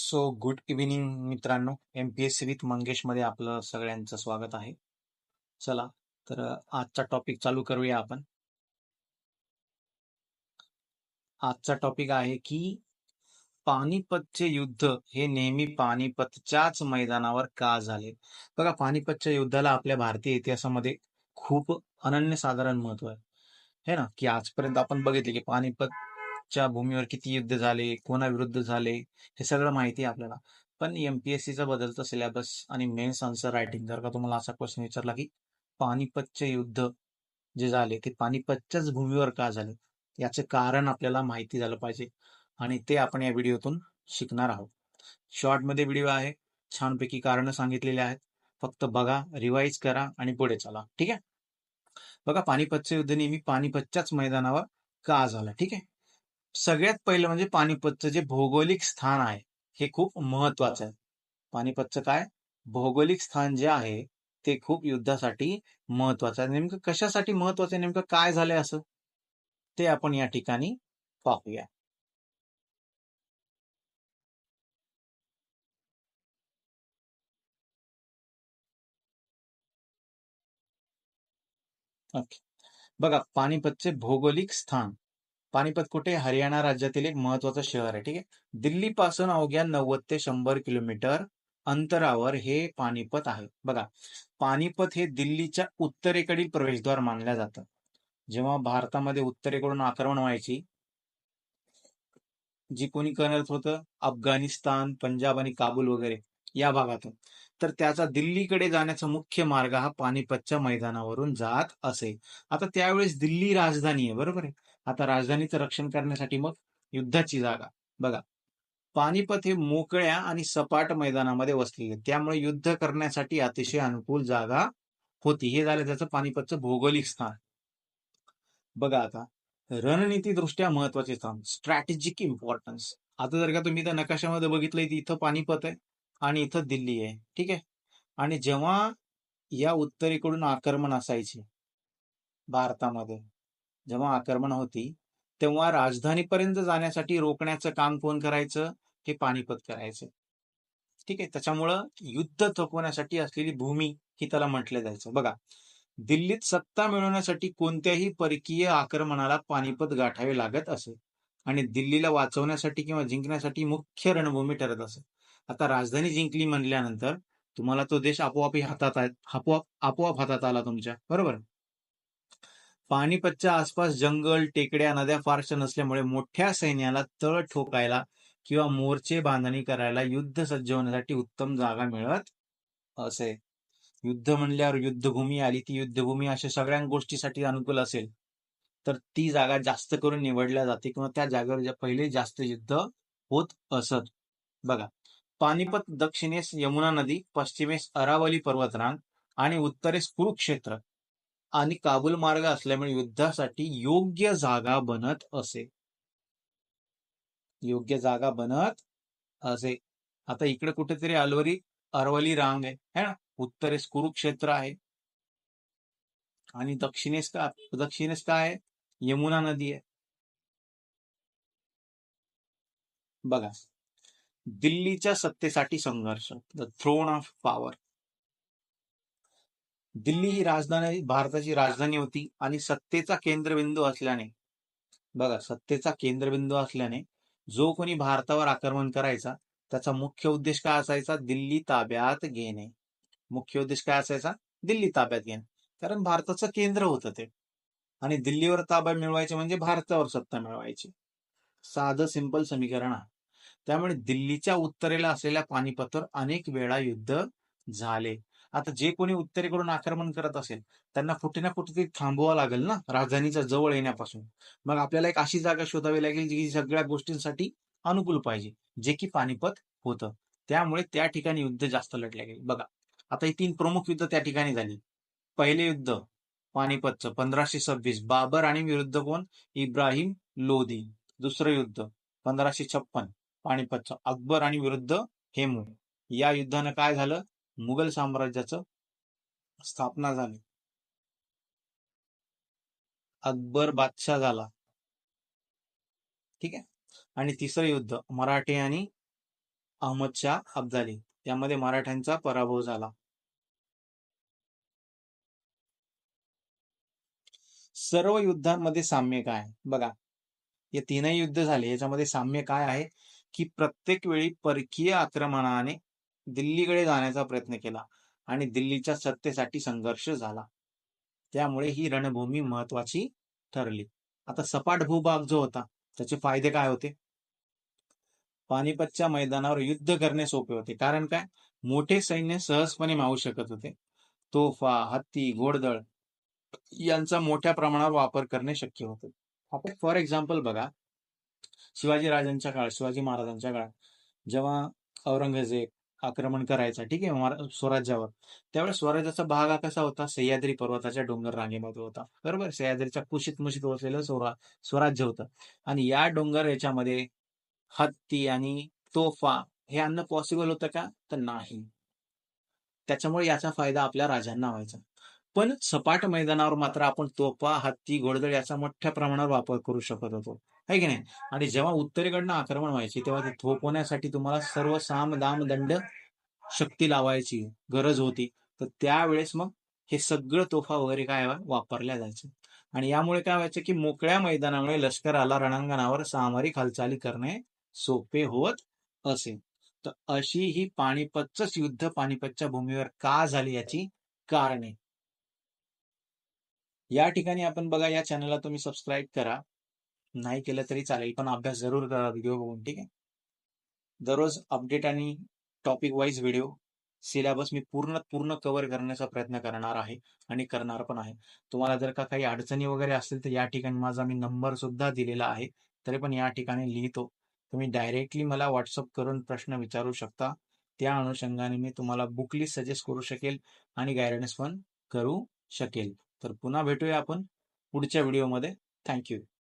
So good evening मित्रांनो. M P S C with मंगेशमध्ये आपलं सगळ्यांचं स्वागत आहे. चला तर आजचा टॉपिक चालू करूया आपण. आजचा टॉपिक आहे की पानिपतचे युद्ध हे नेहमी पानिपतच्याच मैदानावर का झाले? बघा पानिपतच्या युद्धाला आपल्या भारतीय इतिहासामध्ये खूप अनन्यसाधारण महत्त्व आहे. है ना? की आजपर्यंत आपण बघितले की च्या भूमीवर किती युद्ध झाले कोणाविरुद्ध झाले हे सगळं माहिती आहे आपल्याला. पण एमपीएससीचा बदलतं सिलेबस आणि मेन्स आन्सर रायटिंग जर का तुम्हाला असा क्वेश्चन विचारला की पानिपतचे युद्ध जे झाले ते पानिपतच्याच भूमीवर का झाले? याचे कारण आपल्याला माहिती झालं पाहिजे आणि ते आपण या व्हिडिओतून शिकणार आहोत. शॉर्टमध्ये व्हिडिओ आहे छानपैकी कारण सांगितलेले आहेत. फक्त बघा रिवाईज करा आणि पुढे चला. ठीक आहे? बघा पानिपतचे युद्ध नेहमी पानिपतच्याच मैदानावर का झालं? ठीक आहे? सगळ्यात पहिलं म्हणजे पानिपतचं जे भौगोलिक स्थान आहे हे खूप महत्वाचं आहे. पानिपतचं काय? भौगोलिक स्थान जे आहे ते खूप युद्धासाठी महत्वाचं आहे. नेमकं कशासाठी महत्वाचं आहे? नेमकं काय झालंय असं? ते आपण या ठिकाणी पाहूया. ओके. बघा पानिपतचे भौगोलिक स्थान. पानिपत कुठे? हरियाणा राज्यातील एक महत्वाचं शहर आहे. ठीक आहे? दिल्ली पासून अवघ्या नव्वद ते शंभर किलोमीटर अंतरावर हे पानिपत आहे. बघा पानिपत हे दिल्लीच्या उत्तरेकडील प्रवेशद्वार मानलं जातं. जेव्हा भारतामध्ये उत्तरेकडून आक्रमण व्हायची जी कोणी करत होतं? अफगाणिस्तान पंजाब आणि काबूल वगैरे या भागातून. तर त्याचा दिल्लीकडे जाण्याचा मुख्य मार्ग हा पानिपतच्या मैदानावरून जात असे. आता त्यावेळेस दिल्ली राजधानी आहे. बरोबर आहे? आता राजधानीचं रक्षण करण्यासाठी मग युद्धाची जागा. बघा पानिपत हे मोकळ्या आणि सपाट मैदानामध्ये वसलेले. त्यामुळे युद्ध करण्यासाठी अतिशय अनुकूल जागा होती. हे झालं त्याचं पानिपतचं भौगोलिक स्थान. बघा आता रणनीती दृष्ट्या महत्त्वाचे स्थान. स्ट्रॅटेजिक इम्पॉर्टन्स आता जर का तुम्ही त्या नकाशामध्ये बघितलंय इथं पानिपत आहे आणि इथं दिल्ली आहे. ठीक आहे? आणि जेव्हा या उत्तरेकडून आक्रमण असायचे भारतामध्ये जेव्हा आक्रमण होती तेव्हा राजधानीपर्यंत जाण्यासाठी रोखण्याचं काम कोण करायचं? हे पानिपत करायचं. ठीक आहे त्याच्यामुळं युद्ध थोपवण्यासाठी असलेली भूमी ही त्याला म्हटलं जायचं. बघा दिल्लीत सत्ता मिळवण्यासाठी कोणत्याही परकीय आक्रमणाला पानिपत गाठावे लागत असे आणि दिल्लीला वाचवण्यासाठी किंवा जिंकण्यासाठी मुख्य रणभूमी ठरत असे. आता राजधानी जिंकली म्हणल्यानंतर तुम्हाला तो देश आपोआप हातात आपोआप आपोआप हातात आला तुमच्या. बरोबर? पानिपतच्या आसपास जंगल टेकड्या नद्या फारशा नसल्यामुळे मोठ्या सैन्याला तळ ठोकायला किंवा मोर्चे बांधणी करायला युद्ध सज्ज होण्यासाठी उत्तम जागा मिळत असे. युद्ध म्हणल्यावर युद्धभूमी आली. ती युद्धभूमी अशा सगळ्या गोष्टीसाठी अनुकूल असेल. तर ती जागा जास्त करून निवडल्या जाते किंवा त्या जागेवर पहिले जास्त युद्ध होत असत. बघा पानिपत दक्षिणेस यमुना नदी पश्चिमेस अरावली पर्वतरांग आणि उत्तरेस कुरुक्षेत्र. आणि काबूल मार्ग असल्यामुळे युद्धासाठी योग्य जागा बनत असे. योग्य जागा बनत असे. आता इकडे कुठेतरी अलवरी अरवली रांग आहे है ना? उत्तरेस कुरुक्षेत्र आहे. आणि दक्षिणेस का दक्षिणेस काय आहे? यमुना नदी आहे. बघा. दिल्लीच्या सत्तेसाठी संघर्ष the throne of power Delhi ही राजधानी भारताची राजधानी होती आणि सत्तेचा केंद्रबिंदू असल्याने बघा सत्तेचा केंद्रबिंदू असल्याने जो कोणी भारतावर आक्रमण करायचा त्याचा मुख्य उद्देश काय असायचा? दिल्ली ताब्यात घेणे. मुख्य उद्देश काय असायचा? दिल्ली ताब्यात घेणे. कारण भारताचं केंद्र होतं ते. आणि दिल्लीवर ताबा मिळवायचे म्हणजे भारतावर सत्ता मिळवायची. साधं सिंपल समीकरण आहे. त्यामुळे दिल्लीच्या उत्तरेला असलेल्या पानिपतवर अनेक वेळा युद्ध झाले. आता जे कोणी उत्तरेकडून आक्रमण करत असेल त्यांना कुठे ना कुठे थांबवावं लागेल ना राजधानीच्या जवळ येण्यापासून. मग आपल्याला एक अशी जागा शोधावी लागेल जी सगळ्या गोष्टींसाठी अनुकूल पाहिजे जे की पानिपत होतं. त्यामुळे त्या ठिकाणी युद्ध जास्त लढले गेले. बघा आता ही तीन प्रमुख युद्ध त्या ठिकाणी झाली. पहिले युद्ध पानिपतचं पंधराशे सव्वीस. बाबर आणि विरुद्ध कोण? इब्राहिम लोधी दुसरं युद्ध पंधराशे छप्पन. पानिपतचं अकबर आणि विरुद्ध हेमू. या युद्धानं काय झालं? मुघल साम्राज्याचं स्थापना झाली. अकबर बादशाह झाला. ठीक आहे? आणि तिसरं युद्ध मराठे आणि अहमदशाह अब्दाली यामध्ये मराठ्यांचा पराभव झाला. सर्व युद्धांमध्ये साम्य काय? आहे? बघा हे तीनही युद्ध झाले याच्यामध्ये साम्य काय आहे? की प्रत्येक वेळी परकीय आक्रमणाने दिल्लीकडे जाण्याचा प्रयत्न केला आणि दिल्लीच्या सत्तेसाठी संघर्ष झाला. त्यामुळे ही रणभूमी महत्वाची ठरली. आता सपाट भूभाग जो होता त्याचे फायदे काय होते? पानिपतच्या मैदानावर युद्ध करणे सोपे होते. कारण काय? मोठे सैन्य सहजपणे मावू शकत होते. तोफा हत्ती घोडदळ यांचा मोठ्या प्रमाणावर वापर करणे शक्य होते. आपण फॉर एक्झाम्पल बघा. शिवाजी राजांच्या काळात शिवाजी महाराजांच्या काळात जेव्हा औरंगजेब आक्रमण करायचा ठीक आहे? स्वराज्यावर. त्यावेळेस स्वराज्याचा भाग हा कसा होता? सह्याद्री पर्वताच्या डोंगर रांगेमध्ये होता. बरोबर? सह्याद्रीच्या कुशीत मुशीत वसलेलं स्वरा स्वराज्य होतं. आणि या डोंगर याच्यामध्ये हत्ती आणि तोफा हे आणणं पॉसिबल होतं का? तर नाही. त्याच्यामुळे याचा फायदा आपल्या राजांना व्हायचा. पण सपाट मैदानावर मात्र आपण तोफा हत्ती घोडदळ याचा मोठ्या प्रमाणावर वापर करू शकत होतो. आहे की नाही? आणि जेव्हा उत्तरेकडनं आक्रमण व्हायचे तेव्हा ते थोपवण्यासाठी तुम्हाला सर्व साम दाम दंड शक्ती लावायची गरज होती. तर त्यावेळेस मग हे सगळं तोफा वगैरे काय वापरल्या जायचं. आणि यामुळे काय व्हायचं की मोकळ्या मैदानामुळे लष्कराला रणांगणावर सामरिक हालचाली करणे सोपे होत असे. तर अशी ही पानिपतच युद्ध पानिपतच्या भूमीवर का झाली याची कारणे? या ठिकाणी आपण बघा या चॅनलला तुम्ही सबस्क्राईब करा. नाही केलं तरी चालेल पण अभ्यास जरूर करा व्हिडिओ बघून ठीक आहे? दररोज अपडेट आणि टॉपिक वाईज व्हिडिओ सिलेबस मी पूर्ण पूर्ण कव्हर करण्याचा प्रयत्न करणार आहे आणि करणार पण आहे. तुम्हाला जर का काही अडचणी वगैरे असतील तर या ठिकाणी माझा मी नंबर सुद्धा दिलेला आहे तरी पण या ठिकाणी लिहितो. तुम्ही डायरेक्टली मला व्हॉट्सअप करून प्रश्न विचारू शकता. त्या अनुषंगाने मी तुम्हाला बुक लिस्ट सजेस्ट करू शकेल आणि गायडन्स पण करू शकेल. तर पुन्हा भेटूया आपण पुढच्या व्हिडिओमध्ये थँक्यू